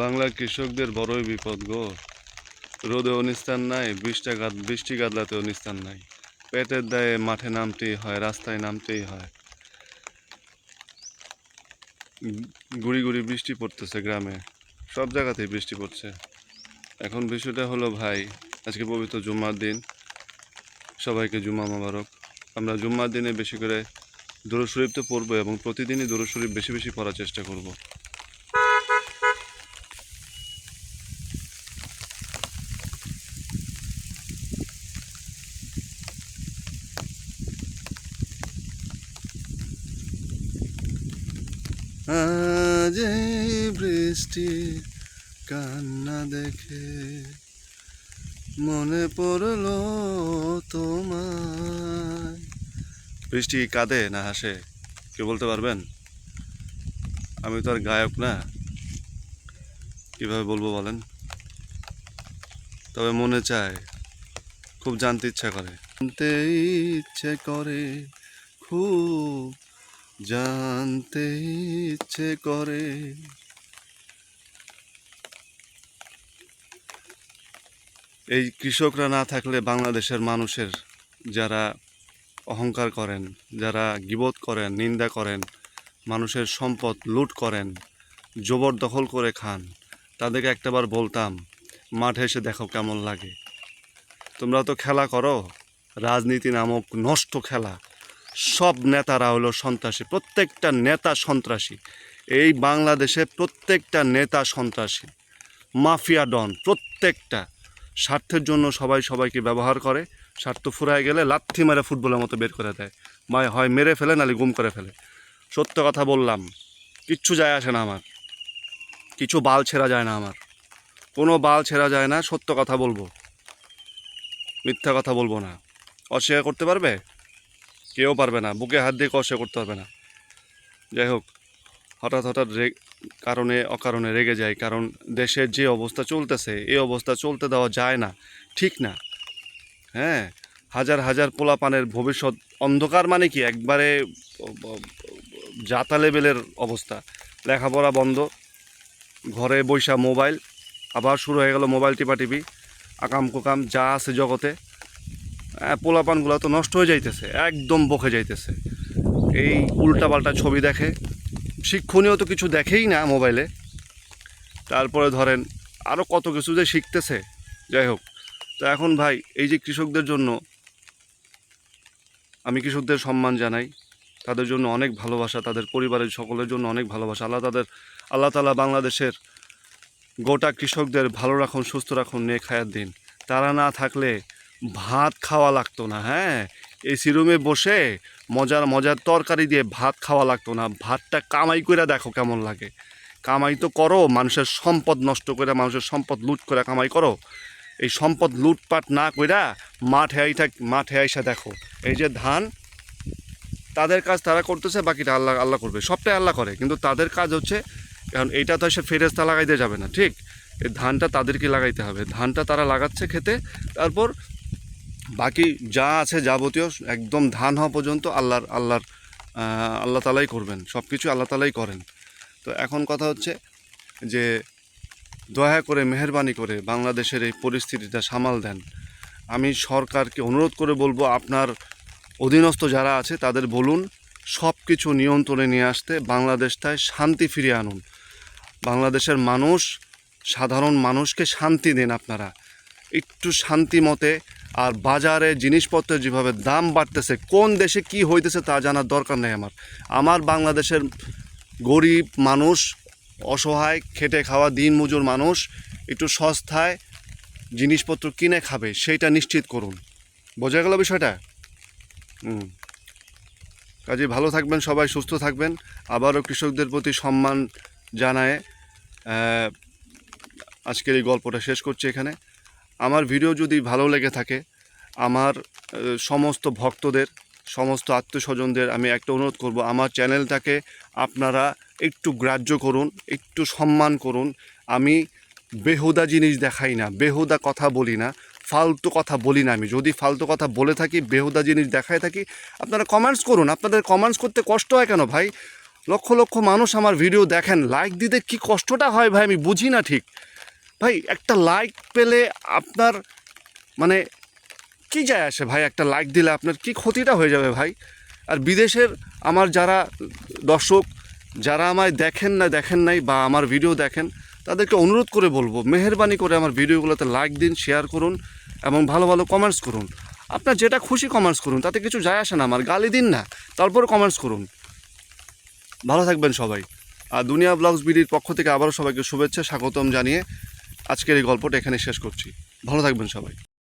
বাংলা কৃষকদের বড়ই বিপদ গো। রোদে অনিস্তান নাই, বৃষ্টি বৃষ্টি গাদলাতে অনিস্তান নাই। পেটের দায়ে মাঠে নামতেই হয়, রাস্তায় নামতেই হয়। গুড়ি গুড়ি বৃষ্টি পড়তেছে গ্রামে, সব জায়গাতেই বৃষ্টি পড়ছে। এখন বিষয়টা হলো ভাই, আজকে পবিত্র জুম্মার দিন। সবাইকে জুম্মা মোবারক। আমরা জুম্মার দিনে বেশি করে দরুদ শরীফ তো পড়ব এবং প্রতিদিনই দরুদ শরীফ বেশি বেশি পড়ার চেষ্টা করব। আজ এই বৃষ্টির কান্না দেখে মনে পড়ল তোমার বৃষ্টি কাঁদে না হাসে? কেউ বলতে পারবেন? আমি তো আর গায়ক না। কীভাবে বলব বলেন? তবে মনে চায়, খুব জানতে ইচ্ছা করে। জানতে ইচ্ছে করে, খুব জানতে ইচ্ছে করে। এই কৃষকরা না থাকলে বাংলাদেশের মানুষের যারা অহংকার করেন, যারা গিবত করেন, নিন্দা করেন, মানুষের সম্পদ লুট করেন, জবরদখল করে খান, তাদেরকে একটাবার বলতাম, মাঠে এসে দেখো কেমন লাগে। তোমরা তো খেলা করো, রাজনীতি নামক নষ্ট খেলা। সব নেতারা হলো সন্ত্রাসী, প্রত্যেকটা নেতা সন্ত্রাসী। এই বাংলাদেশে প্রত্যেকটা নেতা সন্ত্রাসী। মাফিয়া ডন, প্রত্যেকটা। স্বার্থের জন্য সবাই সবাইকে ব্যবহার করে, স্বার্থ ফুরায় গেলে লাথি মেরে ফুটবলের মতো বের করে দেয়। মায় হয় মেরে ফেলে, নালে গুম করে ফেলে। সত্য কথা বললাম, কিচ্ছু যায় আসে না আমার। কিছু বাল ছেঁড়া যায় না আমার। কোনো বাল ছেঁড়া যায় না, সত্য কথা বলব। মিথ্যা কথা বলব না। অস্বীকার করতে পারবে? কেউ পারবে না, বুকে হাত দিয়ে অস্বীকার করতে পারবে না। যাই হোক, হঠাৎ হঠাৎ রে কারণে, অকারণে রেগে যায়, কারণ দেশের যে অবস্থা চলতেছে, এই অবস্থা চলতে দেওয়া যায় না, ঠিক না। হ্যাঁ হাজার হাজার পোলাপানের ভবিষ্যৎ অন্ধকার মানে কি? একবারে জাতা লেভেলের অবস্থা। লেখাপড়া বন্ধ, ঘরে বৈশা মোবাইল, আবার শুরু হয়ে গেল মোবাইল টিপা টিপি, আকাম কুকাম, যা আছে জগতে। পোলাপানগুলো তো নষ্ট হয়ে যাইতেছে, একদম বকে যাইতেছে। এই উল্টাপাল্টা ছবি দেখে, শিক্ষণীয় তো কিছু দেখেই না মোবাইলে। তারপরে ধরেন আরও কত কিছু যে শিখতেছে, যাই হোক। তো এখন ভাই, এই যে কৃষকদের জন্য, আমি কৃষকদের সম্মান জানাই। তাদের জন্য অনেক ভালোবাসা, তাদের পরিবারের সকলের জন্য অনেক ভালোবাসা। আল্লাহ তাদের, আল্লাহ তালা বাংলাদেশের গোটা কৃষকদের ভালো রাখুন, সুস্থ রাখুন নিয়ে খায়ার দিন। তারা না থাকলে ভাত খাওয়া লাগতো না হ্যাঁ? এসি রুমে বসে মজার মজার তরকারি দিয়ে ভাত খাওয়া লাগতো না। ভাতটা কামাই করে দেখো কেমন লাগে। কামাই তো করো, মানুষের সম্পদ নষ্ট করে মানুষের সম্পদ লুট করে কামাই করো। এই সম্পদ লুটপাট না কইরা মাঠে আইটা মাঠে আইসা দেখো। এই যে ধান, তাদের কাজ তারা করতেছে, বাকিটা আল্লাহ আল্লাহ করবে। সবটাই আল্লাহ করে, কিন্তু তাদের কাজ হচ্ছে কারণ এইটা তো সে ফেরেস্তা লাগাইতে যাবে না, ঠিক? এই ধানটা তাদেরকে লাগাইতে হবে। ধানটা তারা লাগাচ্ছে খেতে, তারপর বাকি যা আছে যাবতীয় একদম ধান হওয়া পর্যন্ত আল্লাহর আল্লাহর আল্লাহ তালাই করবেন। সব কিছু আল্লাহ তালাই করেন। তো এখন কথা হচ্ছে যে দয়া করে, মেহরবানি করে বাংলাদেশের এই পরিস্থিতিটা সামাল দেন। আমি সরকারকে অনুরোধ করে বলব, আপনার অধীনস্থ যারা আছে তাদের বলুন সব কিছু নিয়ন্ত্রণে নিয়ে আসতে বাংলাদেশটায় শান্তি ফিরিয়ে আনুন। বাংলাদেশের মানুষ, সাধারণ মানুষকে শান্তি দিন আপনারা। একটু শান্তি মতে আর বাজারে জিনিসপত্রের যেভাবে দাম বাড়তেছে, কোন দেশে কি হইতেছে তা জানার দরকার নেই আমার। আমার বাংলাদেশের গরিব মানুষ, অসহায়, খেটে খাওয়া, দিন মজুর মানুষ, একটু সস্তায় জিনিসপত্র কিনে খাবে, সেইটা নিশ্চিত করুন। বোঝা গেল বিষয়টা? হুম। কাজে ভালো থাকবেন সবাই, সুস্থ থাকবেন। আবারও কৃষকদের প্রতি সম্মান জানায় আজকের এই গল্পটা শেষ করছি এখানে। আমার ভিডিও যদি ভালো লেগে থাকে, আমার সমস্ত ভক্তদের, সমস্ত আত্মীয়স্বজনদের আমি একটা অনুরোধ করব, আমার চ্যানেলটাকে আপনারা একটু গ্রাহ্য করুন, একটু সম্মান করুন। আমি বেহুদা জিনিস দেখাই না, বেহুদা কথা বলি না, ফালতু কথা বলি না আমি। যদি ফালতু কথা বলে থাকি, বেহুদা জিনিস দেখায় থাকি, আপনারা কমেন্টস করুন। আপনাদের কমেন্টস করতে কষ্ট হয় কেন ভাই? লক্ষ লক্ষ মানুষ আমার ভিডিও দেখেন লাইক দিতে কি কষ্টটা হয় ভাই আমি বুঝি না ঠিক। ভাই, একটা লাইক পেলে আপনার মানে কি যায় আসে ভাই? একটা লাইক দিলে আপনার কি ক্ষতিটা হয়ে যাবে ভাই? আর বিদেশের আমার যারা দর্শক, যারা আমায় দেখেন না, দেখেন নাই বা আমার ভিডিও দেখেন, তাদেরকে অনুরোধ করে বলব, মেহরবানি করে আমার ভিডিওগুলোতে লাইক দিন শেয়ার করুন এবং ভালো ভালো কমেন্টস করুন। আপনার যেটা খুশি কমেন্টস করুন, তাতে কিছু যায় আসে না, আমার গালি দিন না, তারপর কমেন্টস করুন। ভালো থাকবেন সবাই। আর দুনিয়া ব্লগস বিডির পক্ষ থেকে আবারও সবাইকে শুভেচ্ছা, স্বাগতম জানিয়ে আজকের এই গল্পটা এখানে শেষ করছি। ভালো থাকবেন সবাই।